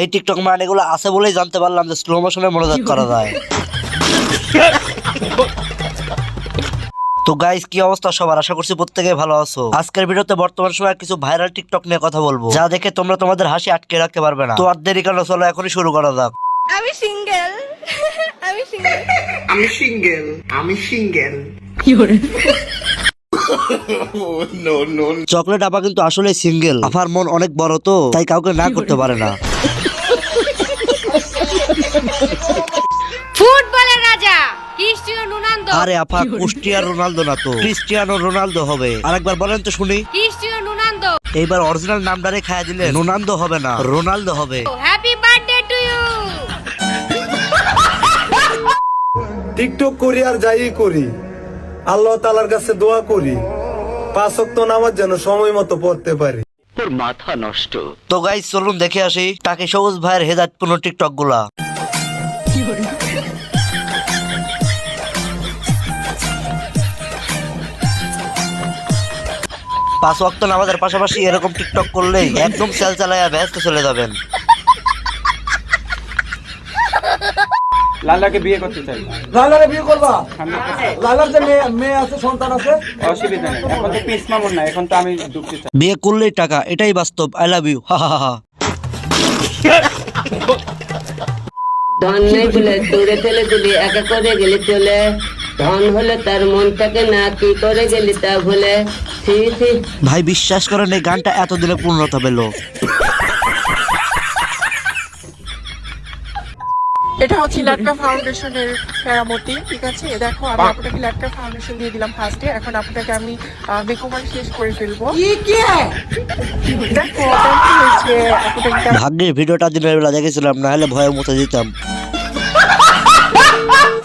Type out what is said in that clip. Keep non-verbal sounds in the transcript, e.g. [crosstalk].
এই টিকটক মানে এগুলো আছে বলেই জানতে পারলাম যে স্লো মোশনে মনোযোগ করা যায়। তো গাইস কি অবস্থা সবার? আশা করছি প্রত্যেকে ভালো আছো। আজকের ভিডিওতে বর্তমান সময়ে কিছু ভাইরাল টিকটক নিয়ে কথা বলব। যা দেখে তোমরা তোমাদের হাসি আটকে রাখতে পারবে না। তো আর দেরি কেন চলো এখনই শুরু করা যাক। আমি সিঙ্গেল। আমি সিঙ্গেল। আমি সিঙ্গেল। আমি সিঙ্গেল। [laughs] চকলেট আপা কিন্তু আসলে সিঙ্গেল। আপার মন অনেক বড় তো তাই কাউকে না করতে পারে না। ফুটবলের রাজা ক্রিস্টিয়ানো রোনালদো। আরে আপা রোনালদো না তো। ক্রিস্টিয়ানো রোনালদো হবে। আরেকবার বলেন তো শুনি। Cristiano Ronaldo. এইবার অরিজিনাল নামটারে দিলে রোনালদো হবে না। রোনালদো হবে। Happy birthday to you TikTok করি আর যাই করি। আল্লাহ তালার কাছে দোয়া করি। পাঁচ ওয়াক্ত নামাজ যেন সময় মতো পড়তে পারি। তো গাইস চলুন দেখে আসি টাকে সবুজ ভাইয়ের হেদায়তপূর্ণ টিকটকগুলা। পাঁচ ওয়াক্ত নামাজের পাশাপাশি এরকম টিকটক করলেই একদম সেল চালাইয়া ব্যস্ত চলে যাবেন। লালাকে বিয়ে করতে চাই। লালারে বিয়ে করবা? লালার যে মেয়ে মেয়ে আছে সন্তান আছে? অসুবিধা নেই। এখন তো পিস মামুন না এখন তো আমি ঢুকতে চাই। বিয়ে করলেই টাকা এটাই বাস্তব। আই লাভ ইউ হা হা হা ধন নেই বলে দূরে ফেলে দিলি একা করে গেলি চলে? ধন হলে তার মন থাকে না কি করে গেলি তা ভুলে? ভাই বিশ্বাস করেন এই গানটা এত এতদিনে পূর্ণতা পেল। এটা হচ্ছে ল্যাটকা ফাউন্ডেশনের মেরামতি ঠিক আছে? দেখো আমি আপনাকে ল্যাটকা ফাউন্ডেশন দিয়ে দিলাম ফার্স্টে এখন আপনাকে আমি মেকওভার শেষ করে ফেলব। ভাগ্যের ভিডিওটা দিনের বেলা দেখেছিলাম না হলে ভয়ে মুতে দিতাম।